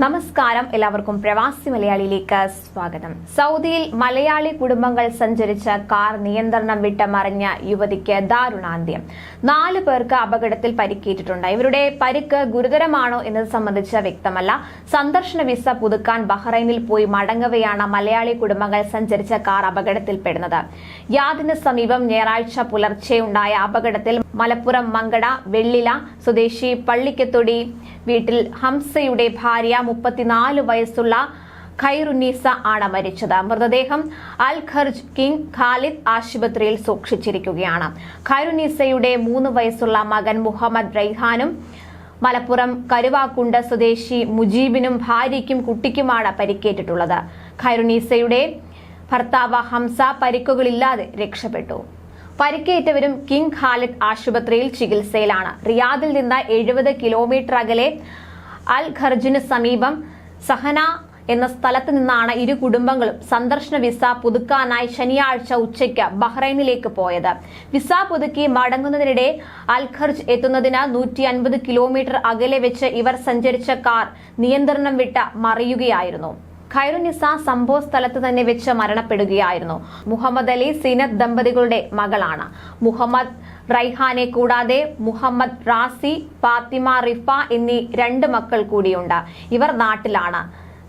നമസ്കാരം. എല്ലാവർക്കും പ്രവാസി മലയാളിയിലേക്ക് സ്വാഗതം. സൗദിയിൽ മലയാളി കുടുംബങ്ങൾ സഞ്ചരിച്ച കാർ നിയന്ത്രണം വിട്ട മറിഞ്ഞ യുവതിക്ക് ദാരുണാന്ത്യം. നാല് പേർക്ക് അപകടത്തിൽ പരിക്കേറ്റിട്ടുണ്ട്. ഇവരുടെ പരിക്ക് ഗുരുതരമാണോ എന്നത് സംബന്ധിച്ച് വ്യക്തമല്ല. സന്ദർശന വിസ പുതുക്കാൻ ബഹ്റൈനിൽ പോയി മടങ്ങവെയാണ് മലയാളി കുടുംബങ്ങൾ സഞ്ചരിച്ച കാർ അപകടത്തിൽപ്പെടുന്നത്. യാദിന് സമീപം ഞായറാഴ്ച പുലർച്ചെ ഉണ്ടായ അപകടത്തിൽ മലപ്പുറം മങ്കട വെള്ളില സ്വദേശി പള്ളിക്കത്തൊടി. വീട്ടിൽ ഹംസയുടെ ഭാര്യ മുപ്പത്തിനാല് വയസ്സുള്ള ഖൈറുന്നീസ ആണ് മരിച്ചത്. മൃതദേഹം അൽ ഖർജ് കിങ് ഖാലിദ് ആശുപത്രിയിൽ സൂക്ഷിച്ചിരിക്കുകയാണ്. ഖൈറുന്നീസയുടെ മൂന്ന് വയസ്സുള്ള മകൻ മുഹമ്മദ് റൈഹാനും മലപ്പുറം കരുവാക്കുണ്ട് സ്വദേശി മുജീബിനും ഭാര്യയ്ക്കും കുട്ടിക്കുമാണ് പരിക്കേറ്റിട്ടുള്ളത്. ഖൈറുനീസയുടെ ഭർത്താവ് ഹംസ പരിക്കുകളില്ലാതെ രക്ഷപ്പെട്ടു. പരിക്കേറ്റവരും കിങ് ഖാലിദ് ആശുപത്രിയിൽ ചികിത്സയിലാണ്. റിയാദിൽ നിന്ന് എഴുപത് കിലോമീറ്റർ അകലെ അൽ ഖർജിന് സമീപം സഹന എന്ന സ്ഥലത്ത് നിന്നാണ് ഇരു കുടുംബങ്ങളും സന്ദർശന വിസ പുതുക്കാനായി ശനിയാഴ്ച ഉച്ചയ്ക്ക് ബഹ്റൈനിലേക്ക് പോയത്. വിസ പുതുക്കി മടങ്ങുന്നതിനിടെ അൽഖർജ് എത്തുന്നതിന് നൂറ്റി അൻപത് കിലോമീറ്റർ അകലെ വെച്ച് ഇവർ സഞ്ചരിച്ച കാർ നിയന്ത്രണം വിട്ട് മറിയുകയായിരുന്നു. ഖൈറുനിസ സംഭവ സ്ഥലത്ത് തന്നെ വെച്ച് മരണപ്പെടുകയായിരുന്നു. മുഹമ്മദ് അലി സിനത്ത് ദമ്പതികളുടെ മകളാണ്. മുഹമ്മദ് റൈഹാനെ കൂടാതെ മുഹമ്മദ് റാസി ഫാത്തിമ റിഫ എന്നീ രണ്ട് മക്കൾ കൂടിയുണ്ട്. ഇവർ നാട്ടിലാണ്.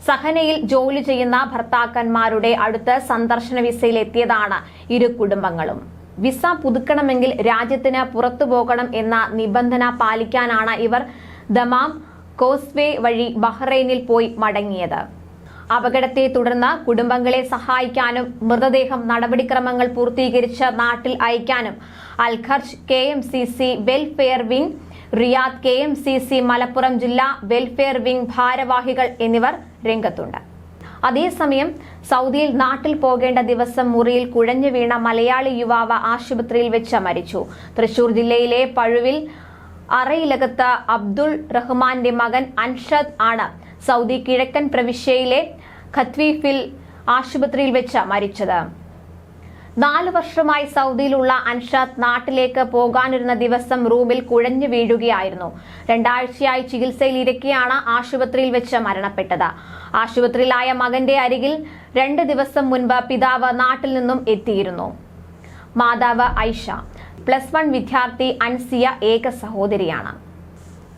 സഹനയിൽ ജോലി ചെയ്യുന്ന ഭർത്താക്കന്മാരുടെ അടുത്ത് സന്ദർശന വിസയിൽ എത്തിയതാണ് ഇരു കുടുംബങ്ങളും. വിസ പുതുക്കണമെങ്കിൽ രാജ്യത്തിന് പുറത്തു പോകണം എന്ന നിബന്ധന പാലിക്കാനാണ് ഇവർ ദമാം കോസ്വേ വഴി ബഹ്റൈനിൽ പോയി മടങ്ങിയത്. അപകടത്തെ തുടർന്ന് കുടുംബങ്ങളെ സഹായിക്കാനും മൃതദേഹം നടപടിക്രമങ്ങൾ പൂർത്തീകരിച്ച് നാട്ടിൽ അയക്കാനും. Al Kharj K M C C welfare wing Riyadh K M C C Malappuram ജില്ലാ വെൽഫെയർ വിംഗ് ഭാരവാഹികൾ എന്നിവർ രംഗത്തുണ്ട്. അതേസമയം സൗദിയിൽ നാട്ടിൽ പോകേണ്ട ദിവസം മുറിയിൽ കുഴഞ്ഞു വീണ മലയാളി യുവാവ് ആശുപത്രിയിൽ വെച്ച് മരിച്ചു. തൃശൂർ ജില്ലയിലെ പഴുവിൽ അറയിലകത്ത് അബ്ദുൾ റഹ്മാന്റെ മകൻ അൻഷദ് ആണ് സൗദി കിഴക്കൻ പ്രവിശ്യയിലെ ഖത്വീഫിൽ ആശുപത്രിയിൽ വെച്ച് മരിച്ചത്. നാലു വർഷമായി സൗദിയിലുള്ള അൻഷാദ് നാട്ടിലേക്ക് പോകാനിരുന്ന ദിവസം റൂമിൽ കുഴഞ്ഞു വീഴുകയായിരുന്നു. രണ്ടാഴ്ചയായി ചികിത്സയിൽ ഇരിക്കെയാണ് ആശുപത്രിയിൽ വെച്ച് മരണപ്പെട്ടത്. ആശുപത്രിയിലായ മകന്റെ അരികിൽ രണ്ട് ദിവസം മുൻപ് പിതാവ് നാട്ടിൽ നിന്നും എത്തിയിരുന്നു. മാതാവ് ഐഷ. പ്ലസ് വൺ വിദ്യാർത്ഥി അൻസിയ ഏക സഹോദരിയാണ്.